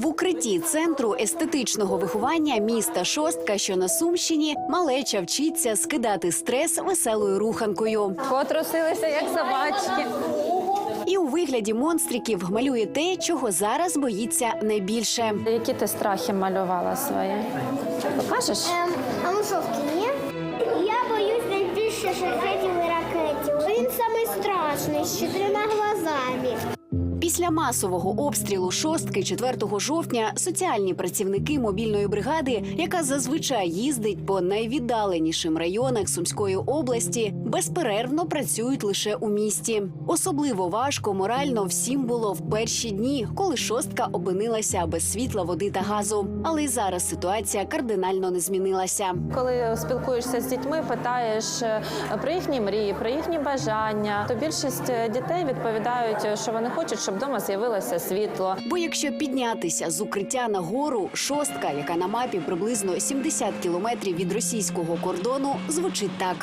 В укритті центру естетичного виховання міста Шостка, що на Сумщині, малеча вчиться скидати стрес веселою руханкою. Потрусилися, як собачки. І у вигляді монстриків малює те, чого зараз боїться найбільше. Які ти страхи малювала свої? Покажеш? Ем, а мусовки ні? Я боюсь найбільше шахетів і ракетів. Він самий страшний з чотирма глазами. Після масового обстрілу шостки 4 жовтня соціальні працівники мобільної бригади, яка зазвичай їздить по найвіддаленішим районах Сумської області, безперервно працюють лише у місті. Особливо важко морально всім було в перші дні, коли шостка опинилася без світла, води та газу. Але й зараз ситуація кардинально не змінилася. Коли спілкуєшся з дітьми, питаєш е, про їхні мрії, про їхні бажання, то більшість е, дітей відповідають, е, що вони хочуть, щоб вдома з'явилося світло. Бо якщо піднятися з укриття на гору, шостка, яка на мапі приблизно 70 кілометрів від російського кордону, звучить так.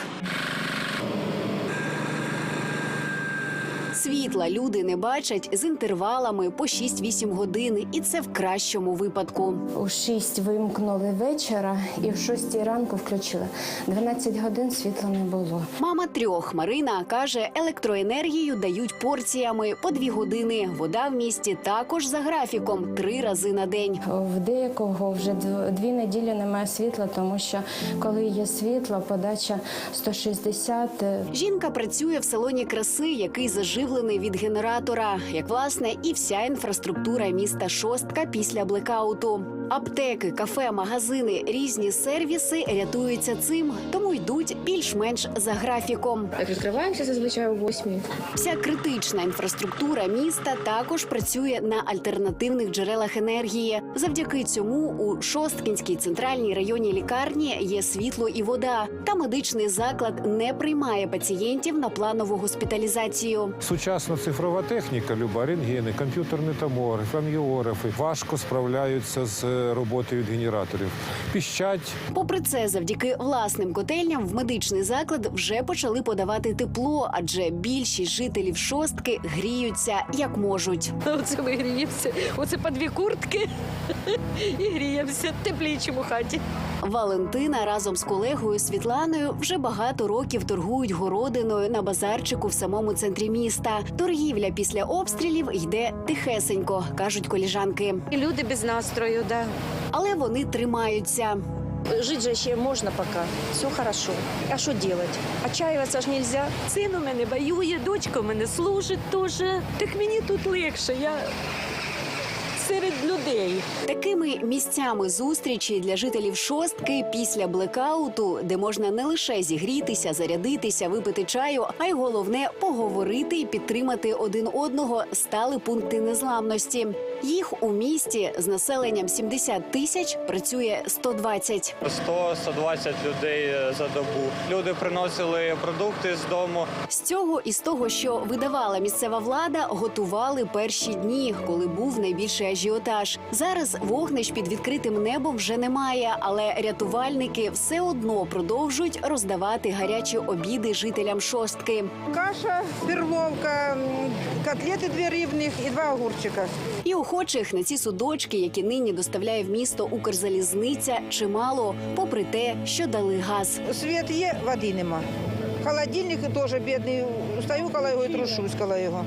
Світла люди не бачать з інтервалами по 6-8 годин, і це в кращому випадку. У 6 вимкнули вечора і в 6 ранку включили. 12 годин світла не було. Мама трьох Марина каже, електроенергію дають порціями по дві години. Вода в місті також за графіком три рази на день. В деякого вже дв- дві неділі немає світла, тому що коли є світло, подача 160. е, Жінка працює в салоні краси, який заживлений від генератора, як власне і вся інфраструктура міста Шостка після блекауту. Аптеки, кафе, магазини, різні сервіси рятуються цим, тому йдуть більш-менш за графіком. Так, відкриваємося зазвичай о восьмій. Вся критична інфраструктура міста також працює на альтернативних джерелах енергії. Завдяки цьому у Шосткінській центральній районній лікарні є світло і вода. Та медичний заклад не приймає пацієнтів на планову госпіталізацію. Сучасна цифрова техніка, люба рентгени, комп'ютерний томограф, ангіографи важко справляються з роботою від генераторів. Піщать, Попри це, завдяки власним котельням в медичний заклад вже почали подавати тепло, адже більшість жителів шостки гріються як можуть. Оце ми гріємося. Оце по дві куртки і гріємося тепліше у хаті. Валентина разом з колегою Світланою вже багато років торгують городиною на базарчику в самому центрі міста. Торгівля після обстрілів йде тихесенько, кажуть коліжанки. Люди без настрою, да. Але вони тримаються. Жити же ще можна поки. Все хорошо. А що робити? Отчаиваться ж нельзя. Син у мене воює, дочка у мене служить теж. Так мені тут легше. Я серед людей. Такими місцями зустрічі для жителів шостки після блекауту, де можна не лише зігрітися, зарядитися, випити чаю, а й головне поговорити і підтримати один одного, стали пункти незламності. Їх у місті з населенням 70 тисяч працює 120. 100-120 людей е, за добу. Люди приносили продукти з дому. З цього і з того, що видавала місцева влада, готували перші дні, коли був найбільший ажіотаж. Зараз вогнищ під відкритим небом вже немає, але рятувальники все одно продовжують роздавати гарячі обіди жителям шостки. Каша, перловка, котлети дві рибних і два огурчика. І охочих на ці судочки, які нині доставляє в місто Укрзалізниця, чимало, попри те, що дали газ. Світ є, води нема. Холодильник теж бідний. Стою коло його і трушусь коло його.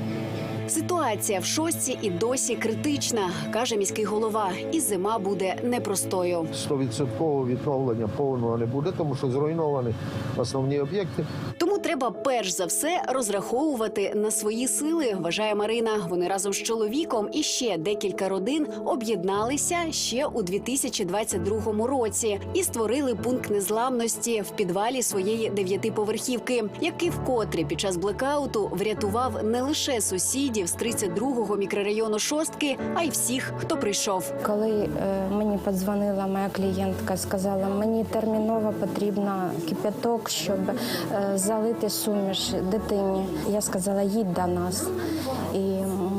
Ситуація в шостці і досі критична, каже міський голова. І зима буде непростою. 100% відновлення повного не буде, тому що зруйновані основні об'єкти. Тому треба перш за все розраховувати на свої сили. Вважає Марина. Вони разом з чоловіком і ще декілька родин об'єдналися ще у 2022 році і створили пункт незламності в підвалі своєї дев'ятиповерхівки, який вкотре під час блекауту врятував не лише сусідів, з 32-го мікрорайону шостки, а й всіх, хто прийшов. Коли е, мені подзвонила моя клієнтка, сказала, мені терміново потрібно кипяток, щоб е, залити суміш дитині. Я сказала, їдь до нас. І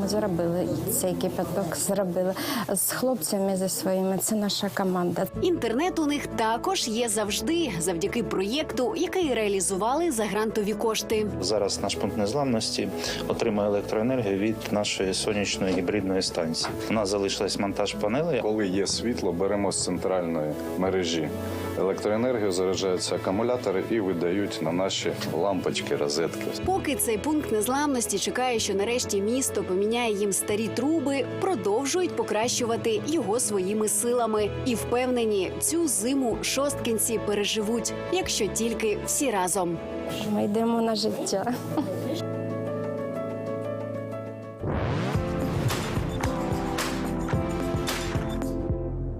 ми зробили цей кипяток, зробили з хлопцями зі своїми. Це наша команда. Інтернет у них також є завжди, завдяки проєкту, який реалізували за грантові кошти. Зараз наш пункт незламності отримує електроенергію від нашої сонячної гібридної станції. У нас залишилась монтаж панелей. Коли є світло, беремо з центральної мережі електроенергію, заряджаються акумулятори і видають на наші лампочки, розетки. Поки цей пункт незламності чекає, що нарешті місто поміняє їм старі труби, продовжують покращувати його своїми силами і впевнені, цю зиму шосткінці переживуть, якщо тільки всі разом. Ми йдемо на життя.